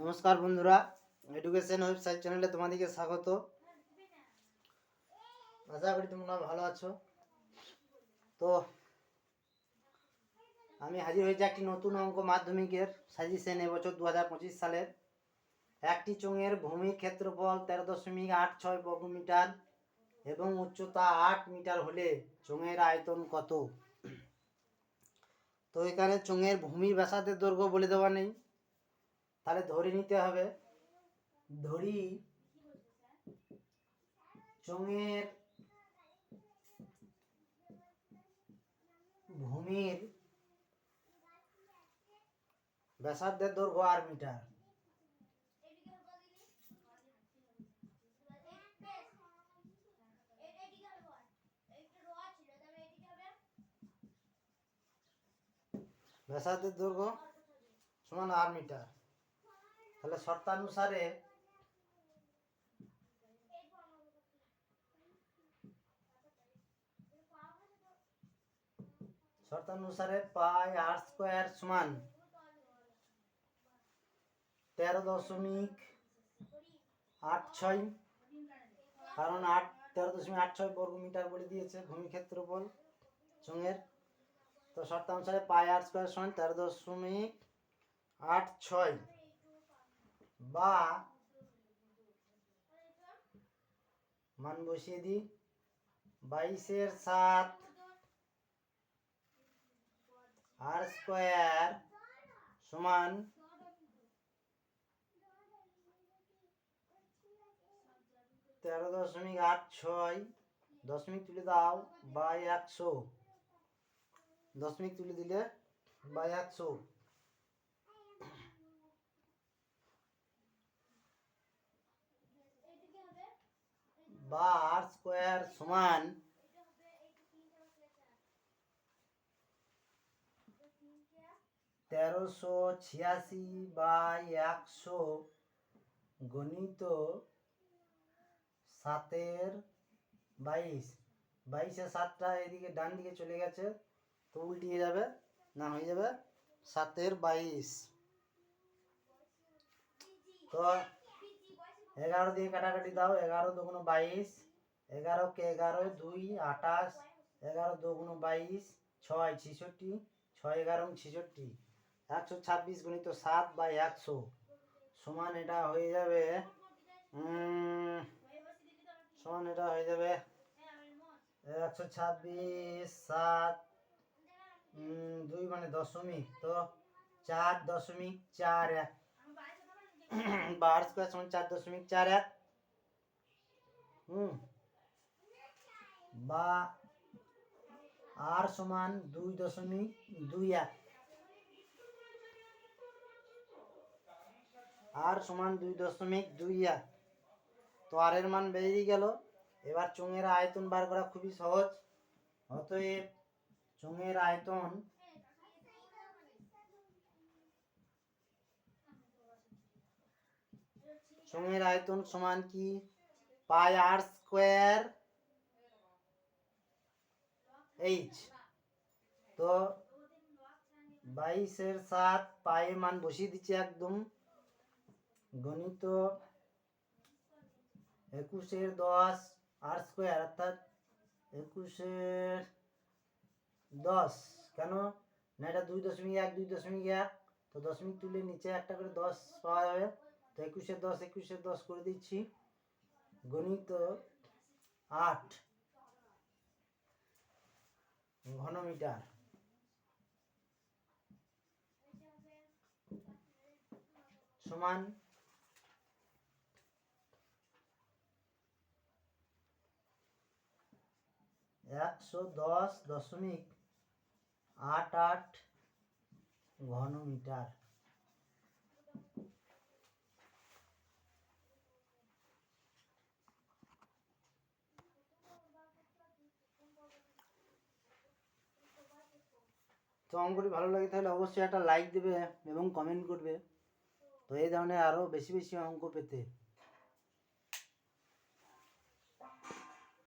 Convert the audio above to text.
নমস্কার বন্ধুরা education website চ্যানেলে তোমাদেরকে স্বাগত। আশা করি তোমরা ভালো আছো। তো, আমি হাজির হয়েছি একটি নতুন অঙ্ক মাধ্যমিকের সাজেশন এবছর দু হাজার পঁচিশ সালের। একটি চোঙের ভূমি ক্ষেত্রফল তেরো দশমিক আট ছয় বর্গমিটার এবং উচ্চতা আট মিটার হলে চোঙের আয়তন কত? তো এখানে চোঙের ভূমির ব্যাসার্ধের দৈর্ঘ্য বলে দেওয়া নেই। তাহলে ধরে নিতে হবে, ধরি চোঙের ভূমির ব্যাসার্ধের দৈর্ঘ্য আর মিটার। ব্যাসার্ধের দৈর্ঘ্য সমান আর মিটার। তাহলে শর্তানুসারে শর্তানুসারে পাই আর স্কোয়ার সমান তেরো দশমিক আট ছয়, কারণ আট, তেরো দশমিক আট ছয় বর্গ মিটার বলে দিয়েছে ভূমি ক্ষেত্রফল চোঙের। তো শর্তানুসারে পাই আর স্কোয়ার সমান তেরো দশমিক আট ছয়। বা মান বসিয়ে দিই। বাইশের সাত আর স্কোয়ার সমান তেরো দশমিক আট ছয়। দশমিক তুলে দাও, বাই একশো। দশমিক তুলে দিলে বাই একশো। বা আর স্কোয়ার সমান তেরোশো ছিয়াশি বাই একশো গণিত সাতের বাইশ। বাইশে সাতটা এদিকে ডান দিকে চলে গেছে, তো উল্টিয়ে যাবে, না হয়ে যাবে সাতের বাইশ। তো এগারো দিয়ে কাটাকাটি দাও, এগারো দুগুণ বাইশ, এগারো কে এগারো, দুই, আঠাশ, এগারো দুগুণ বাইশ, ছয়, ছেষট্টি, ছয় এগারো ছেষট্টি, একশো ছাব্বিশ গুণিত সাত বাই একশো সমান এটা হয়ে যাবে সমান এটা হয়ে যাবে একশো ছাব্বিশ সাত দুই মানে দশমিক, তো চার দশমিক চার এক। বার স্কোয়ার সমান চার দশমিক চার এক হুম বা আর সমান দুই দশমিক দুই এক আর সমান দুই দশমিক দুই এক তো আর এর মান বেরিয়ে গেল এবার চোঙের আয়তন বার করা খুবই সহজ অতএব চোঙের আয়তন চোঙের আয়তন সমান কি? পাই আর স্কোয়ার এইচ তো বাইশের সাত পায়ে মান বসিয়ে দিচ্ছি একদম। গণিত একুশের দশ আর স্কোয়ার অর্থাৎ একুশের দশ। কেন? না, এটা দুই দশমিক এক, দুই দশমিক এক। তো দশমিক তুলে নিচে একটা করে দশ পাওয়া যাবে। তো একুশের দশ, একুশে দশ করে দিচ্ছি। গণিত আট। ঘনমিটার। সমান একশো দশ দশমিক আট আট ঘনমিটার। তো অঙ্কটি ভালো লাগে তাহলে অবশ্যই একটা লাইক দেবে এবং কমেন্ট করবে। তো এই ধরনের আরও বেশি বেশি অঙ্ক পেতে।